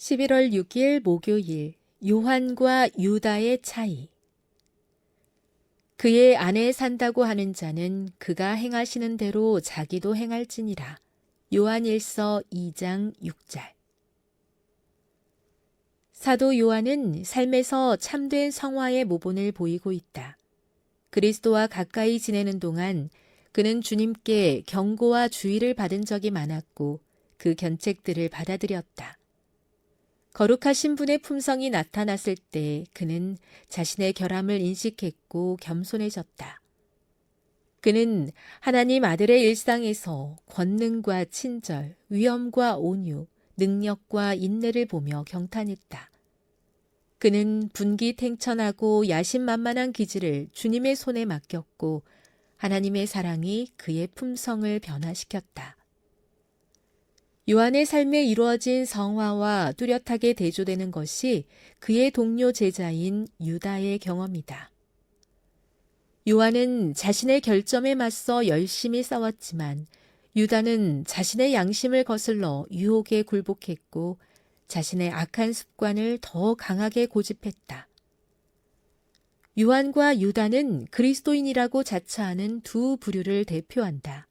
11월 6일 목요일 요한과 유다의 차이 그의 안에 산다고 하는 자는 그가 행하시는 대로 자기도 행할지니라. 요한일서 2장 6절 사도 요한은 삶에서 참된 성화의 모본을 보이고 있다. 그리스도와 가까이 지내는 동안 그는 주님께 경고와 주의를 받은 적이 많았고 그 견책들을 받아들였다. 거룩하신 분의 품성이 나타났을 때 그는 자신의 결함을 인식했고 겸손해졌다. 그는 하나님 아들의 일상에서 권능과 친절, 위엄과 온유, 능력과 인내를 보며 경탄했다. 그는 분기탱천하고 야심만만한 기질을 주님의 손에 맡겼고 하나님의 사랑이 그의 품성을 변화시켰다. 요한의 삶에 이루어진 성화와 뚜렷하게 대조되는 것이 그의 동료 제자인 유다의 경험이다. 요한은 자신의 결점에 맞서 열심히 싸웠지만 유다는 자신의 양심을 거슬러 유혹에 굴복했고 자신의 악한 습관을 더 강하게 고집했다. 요한과 유다는 그리스도인이라고 자처하는 두 부류를 대표한다.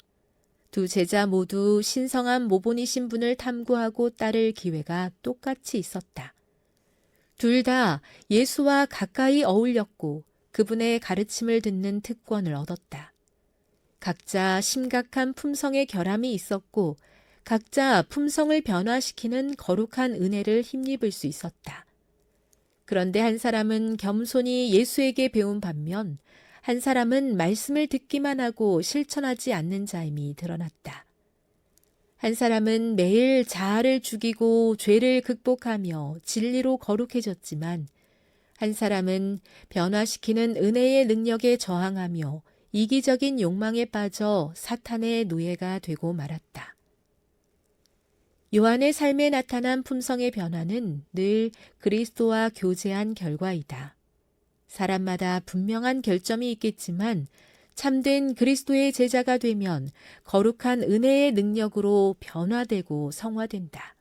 두 제자 모두 신성한 모본이 신분을 탐구하고 따를 기회가 똑같이 있었다. 둘 다 예수와 가까이 어울렸고 그분의 가르침을 듣는 특권을 얻었다. 각자 심각한 품성의 결함이 있었고 각자 품성을 변화시키는 거룩한 은혜를 힘입을 수 있었다. 그런데 한 사람은 겸손히 예수에게 배운 반면 한 사람은 말씀을 듣기만 하고 실천하지 않는 자임이 드러났다. 한 사람은 매일 자아를 죽이고 죄를 극복하며 진리로 거룩해졌지만 한 사람은 변화시키는 은혜의 능력에 저항하며 이기적인 욕망에 빠져 사탄의 노예가 되고 말았다. 요한의 삶에 나타난 품성의 변화는 늘 그리스도와 교제한 결과이다. 사람마다 분명한 결점이 있겠지만 참된 그리스도의 제자가 되면 거룩한 은혜의 능력으로 변화되고 성화된다.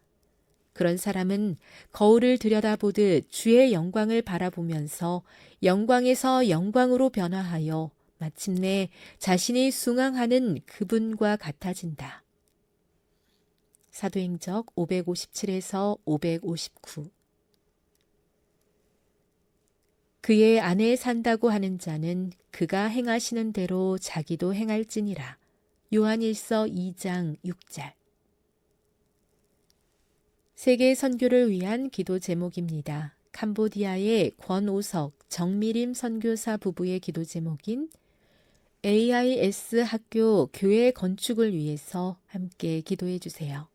그런 사람은 거울을 들여다보듯 주의 영광을 바라보면서 영광에서 영광으로 변화하여 마침내 자신이 숭앙하는 그분과 같아진다. 사도행적 557에서 559 그의 안에 산다고 하는 자는 그가 행하시는 대로 자기도 행할지니라. 요한일서 2장 6절 세계 선교를 위한 기도 제목입니다. 캄보디아의 권오석, 정미림 선교사 부부의 기도 제목인 AIS 학교 교회 건축을 위해서 함께 기도해 주세요.